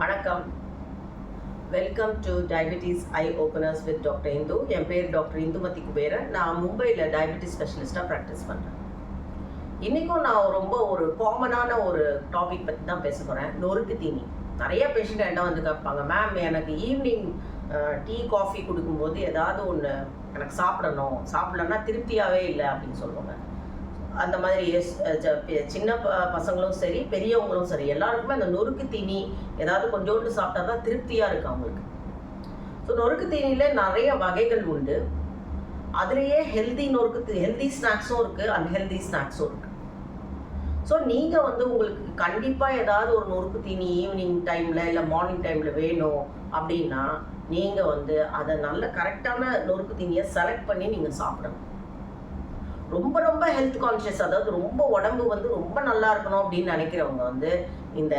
வணக்கம். Welcome to diabetes eye openers with doctor Indhu என் பேர் doctor Indumathi Kuberan. நான் மும்பையில் டயபெட்டிஸ் ஸ்பெஷலிஸ்ட்டாக ப்ராக்டிஸ் பண்ணுறேன் இன்றைக்கும் நான் ரொம்ப ஒரு காமனான ஒரு டாபிக் பற்றி தான் பேச போகிறேன் நொறுக்கு தீனி. நிறைய பேஷண்ட் என்ன வந்து கேட்பாங்க மேம் எனக்கு ஈவினிங் டீ காஃபி கொடுக்கும்போது ஏதாவது ஒன்று எனக்கு சாப்பிடணும். சாப்பிடலன்னா திருப்தியாகவே இல்லை அப்படின்னு சொல்லுவாங்க. அந்த மாதிரி எஸ்- சின்ன ப- பசங்களும் சரி பெரியவங்களும் சரி எல்லாருக்குமே அந்த நொறுக்கு தீனி ஏதாவது கொஞ்சோண்டு சாப்பிட்டா தான் திருப்தியாக இருக்கு அவங்களுக்கு. ஸோ நொறுக்கு தீனியில் நிறைய வகைகள் உண்டு. அதுலேயே ஹெல்தி நொறுக்கு ஹெல்தி ஸ்நாக்ஸும் இருக்குது அன்ஹெல்தி ஸ்நாக்ஸும் இருக்குது ஸோ நீங்கள் வந்து உங்களுக்கு கண்டிப்பாக ஏதாவது ஒரு நொறுக்கு தீனி ஈவினிங் டைமில் இல்லை மார்னிங் டைமில் வேணும் அப்படின்னா நீங்கள் வந்து அதை நல்ல கரெக்டான நொறுக்கு தீனியை செலக்ட் பண்ணி நீங்கள் சாப்பிடணும். ரொம்ப ரொம்ப ஹெல்த் கான்ஷியஸ் அதாவது ரொம்ப உடம்பு வந்து ரொம்ப நல்லா இருக்கணும் அப்படின்னு நினைக்கிறவங்க வந்து இந்த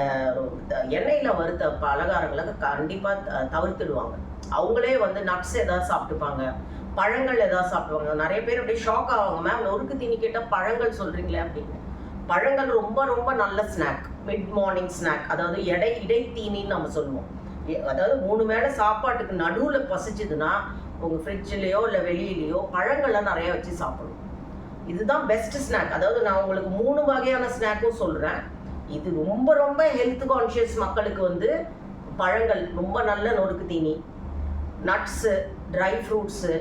எண்ணெயில் வறுத்த பலகாரங்களை கண்டிப்பாக தவிர்த்துடுவாங்க. அவங்களே வந்து நட்ஸ் ஏதாவது சாப்பிட்டுப்பாங்க. பழங்கள் ஏதாவது சாப்பிடுவாங்க நிறைய பேர் அப்படியே ஷாக் ஆவாங்க. மேம் நொறுக்கு தீனி கேட்டால் பழங்கள் சொல்கிறீங்களே அப்படின்னு. பழங்கள் ரொம்ப ரொம்ப நல்ல ஸ்நாக் மிட் மார்னிங் ஸ்நாக் அதாவது எடை இடைத்தீனின்னு நம்ம சொல்லுவோம். எ- அதாவது மூணு வேளை சாப்பாட்டுக்கு நடுவில் பசிச்சதுன்னா உங்கள் ஃப்ரிட்ஜ்லேயோ இல்லை வெளியிலையோ பழங்களை நிறைய வச்சு சாப்பிடுவோம் இதுதான் பெஸ்ட் ஸ்நாக் அதாவது நான் உங்களுக்கு மூணு வகையான ஸ்நாக்கும் சொல்கிறேன் இது ரொம்ப ரொம்ப ஹெல்த் கான்ஷியஸ் மக்களுக்கு வந்து பழங்கள் ரொம்ப நல்ல நொறுக்கு தீனி நட்ஸு ட்ரை ஃப்ரூட்ஸு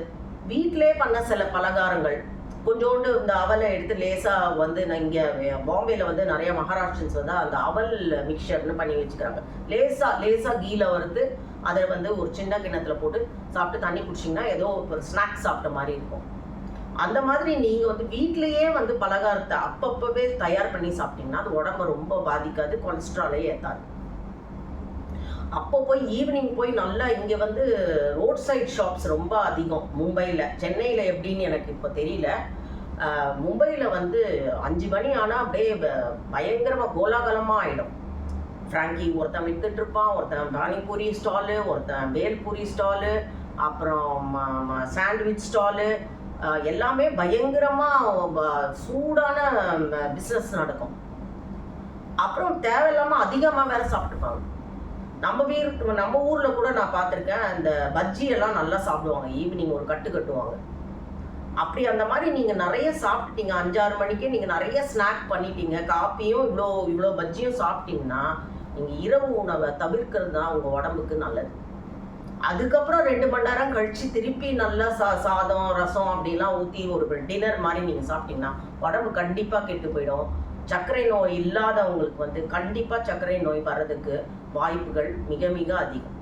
வீட்டிலே பண்ண சில பலகாரங்கள். கொஞ்சோண்டு இந்த அவலை எடுத்து லேசாக வந்து நான் இங்கே பாம்பேயில் வந்து நிறைய மகாராஷ்டிரன்ஸ் வந்து அந்த அவல் மிக்சர்னு பண்ணி வச்சுக்கிறாங்க. லேசாக லேசாக கீழ வறுத்து அதை வந்து ஒரு சின்ன கிண்ணத்தில் போட்டு சாப்பிட்டு தண்ணி குடிச்சிங்கன்னா ஏதோ ஒரு ஸ்நாக்ஸ் சாப்பிட்ட மாதிரி இருக்கும். அந்த மாதிரி நீங்கள் வந்து வீட்டிலேயே வந்து பலகாரத்தை அப்பப்பவே தயார் பண்ணி சாப்பிட்டீங்கன்னா அது உடம்ப ரொம்ப பாதிக்காது கொலஸ்ட்ராலே ஏற்றாது அப்போ போய் ஈவினிங் போய் நல்லா இங்கே வந்து ரோட் சைட் ஷாப்ஸ் ரொம்ப அதிகம். மும்பையில் சென்னையில் எப்படின்னு எனக்கு இப்போ தெரியல. மும்பையில் வந்து அஞ்சு மணி ஆனால் அப்படியே பயங்கரமாக பயங்கரமா கோலாகலமாக ஆயிடும். ஃப்ராங்கி ஒருத்தன் வித்துட்டு இருப்பான் ஒருத்தன் பானிபூரி ஸ்டாலு ஒருத்தன் பேல்பூரி ஸ்டாலு அப்புறம் சாண்ட்விச் ஸ்டாலு எல்லாமே பயங்கரமாக சூடான பிஸ்னஸ் நடக்கும். அப்புறம் தேவையில்லாமல் அதிகமாக வேற சாப்பிட்டுப்பாங்க. நம்ம வீர் நம்ம ஊரில் கூட நான் பார்த்துருக்கேன் அந்த பஜ்ஜி எல்லாம் நல்லா சாப்பிடுவாங்க. ஈவினிங் ஒரு கட்டு கட்டுவாங்க. அப்படி அந்த மாதிரி நீங்கள் நிறைய சாப்பிட்டுட்டீங்க. அஞ்சாறு மணிக்கே நீங்கள் நிறைய ஸ்நாக் பண்ணிட்டீங்க. காப்பியும் இவ்வளோ இவ்வளோ பஜ்ஜியும் சாப்பிட்டீங்கன்னா நீங்கள் இரவு உணவை தவிர்க்கிறது தான் உங்கள் உடம்புக்கு நல்லது. அதுக்கப்புறம் ரெண்டு மணி நேரம் கழிச்சு திருப்பி நல்லா சா சாதம் ரசம் அப்படிலாம் ஊற்றி ஒரு டின்னர் மாதிரி நீங்கள் சாப்பிட்டீங்கன்னா உடம்பு கண்டிப்பாக கெட்டு போயிடும். சர்க்கரை நோய் இல்லாதவங்களுக்கு வந்து கண்டிப்பாக சர்க்கரை நோய் வர்றதுக்கு வாய்ப்புகள் மிக மிக அதிகம்.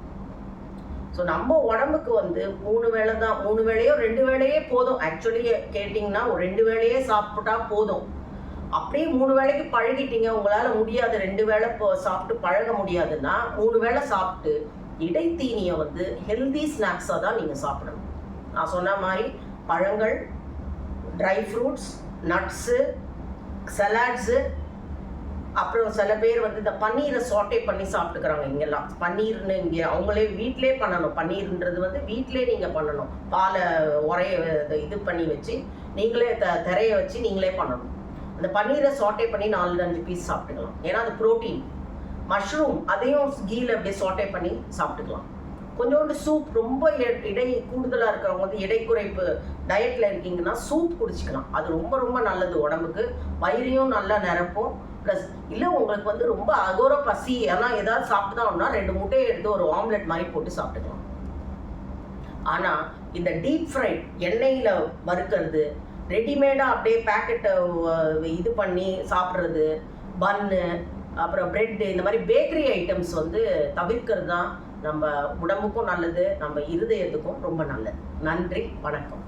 ஸோ நம்ம உடம்புக்கு வந்து மூணு வேளை தான் மூணு வேளையோ ரெண்டு வேளையே போதும். ஆக்சுவலி கேட்டிங்கன்னா ஒரு ரெண்டு வேளையே சாப்பிட்டா போதும். அப்படியே மூணு வேளைக்கு பழகிட்டீங்க உங்களால் முடியாது ரெண்டு வேளை இப்போ சாப்பிட்டு பழக முடியாதுன்னா மூணு வேளை சாப்பிட்டு இடைத்தீனியை வந்து ஹெல்தி ஸ்நாக்ஸாக தான் நீங்கள் சாப்பிடணும். நான் சொன்ன மாதிரி பழங்கள் ட்ரை ஃப்ரூட்ஸ் நட்ஸு சலாட்ஸு அப்புறம் சில பேர் வந்து இந்த பன்னீரை சாட்டே பண்ணி சாப்பிட்டுக்கிறாங்க இங்கெல்லாம். பன்னீர்னு இங்கே அவங்களே வீட்டிலே பண்ணணும். பன்னீர்ன்றது வந்து வீட்டிலே நீங்கள் பண்ணணும். பாலை உரைய இது- இது பண்ணி வச்சு நீங்களே த திரைய வச்சு நீங்களே பண்ணணும். அந்த பன்னீரை சாட்டே பண்ணி நாலு அஞ்சு பீஸ் சாப்பிட்டுக்கலாம். ஏன்னா அது ப்ரோட்டீன் மஷ்ரூம் அதையும் கீழே அப்படியே சாட்டே பண்ணி சாப்பிட்டுக்கலாம். கொஞ்சோண்டு சூப் ரொம்ப இடை கூடுதலாக இருக்கிறவங்க வந்து இடை குறைப்பு டயட்டில் இருக்கீங்கன்னா சூப் குடிச்சிக்கலாம். அது ரொம்ப ரொம்ப நல்லது உடம்புக்கு. வயிறையும் நல்லா நிரப்பும். ப்ளஸ் இல்லை உங்களுக்கு வந்து ரொம்ப அகோர பசி ஆனால் ஏதாவது சாப்பிட்டோம்னா ரெண்டு முட்டையை எடுத்து ஒரு ஆம்லெட் மாதிரி போட்டு சாப்பிட்டுக்கலாம். ஆனால் இந்த டீப் ஃப்ரைட் எண்ணெயில் வறுக்கிறது ரெடிமேடாக அப்படியே பேக்கெட்டை இது பண்ணி சாப்பிட்றது பன்னு அப்புறம் பிரெட்டு இந்த மாதிரி பேக்கரி ஐட்டம்ஸ் வந்து தவிர்க்கிறது தான் நம்ம உடம்புக்கும் நல்லது நம்ம இருதயத்துக்கும் ரொம்ப நல்லது. நன்றி வணக்கம்.